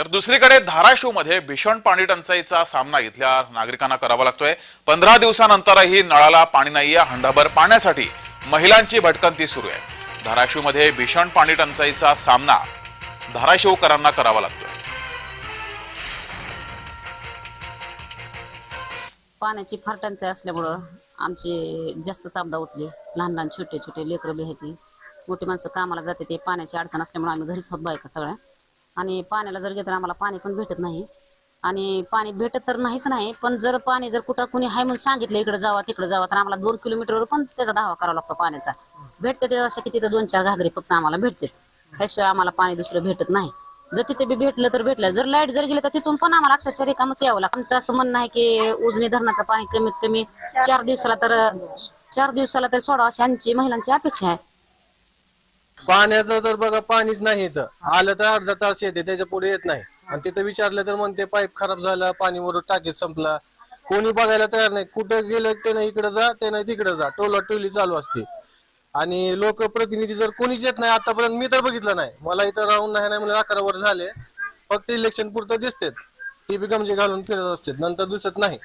तर दुसरीकडे धाराशिवमध्ये भीषण पाणी टंचाईचा सामना इथल्या नागरिकांना करावा लागतोय. पंधरा दिवसानंतरही नळाला पाणी नाहीये हंडाभर पाण्यासाठी महिलांची भटकंती सुरू आहे. धाराशिवमध्ये भीषण पाणी टंचाईचा सामना धाराशिवकरांना करावा लागतोय. पाण्याची फार टंचाई असल्यामुळं आमचे जास्त साबदा उठले. लहान लहान छोटे छोटे लेकरं बी आहेत मोठी माणसं कामाला जाते ते पाण्याची अडचण असल्यामुळे आम्ही घरीच होत बायका सगळ्या. आणि पाण्याला जर गेलं तर आम्हाला पाणी पण भेटत नाही. आणि पाणी भेटत तर नाहीच नाही पण जर पाणी जर कुठं कुणी आहे म्हणून सांगितलं इकडे जावा तिकडे जावा तर आम्हाला दोन किलोमीटरवर पण त्याचा धावा करावा लागतो पाण्याचा. भेटते त्याच्या अशा की दोन चार घागरे फक्त आम्हाला भेटते ह्याशिवाय आम्हाला पाणी दुसरं भेटत नाही. जर तिथे बी भेटलं तर भेटलं. जर लाइट जर गेली तर तिथून पण आम्हाला अक्षरशः रिकामच यावं लागतं. आमचं असं म्हणणं आहे की उजनी धरणाचं पाणी कमीत कमी चार दिवसाला तर चार दिवसाला तर सोडा अशी आमची महिलांची अपेक्षा आहे. पाण्याचं तर बघा पाणीच नाही इथं. आलं तर अर्धा तास येते त्याच्या पुढे येत नाही. आणि तिथं विचारलं तर म्हणते पाईप खराब झाला पाणी वरून टाकीत संपला. कोणी बघायला तयार नाही. कुठं गेलं ते नाही इकडे जा ते नाही तिकडे जा. टोला टोली चालू असते. आणि लोक प्रतिनिधी जर कोणीच येत नाही आतापर्यंत मी तर बघितलं नाही. मला इथं राहून नाही नाही म्हणजे अकरा वर्ष झाले. फक्त इलेक्शन पुरतं दिसतेत. बी गमजे घालून फिरत असतात. नंतर दिसत नाही.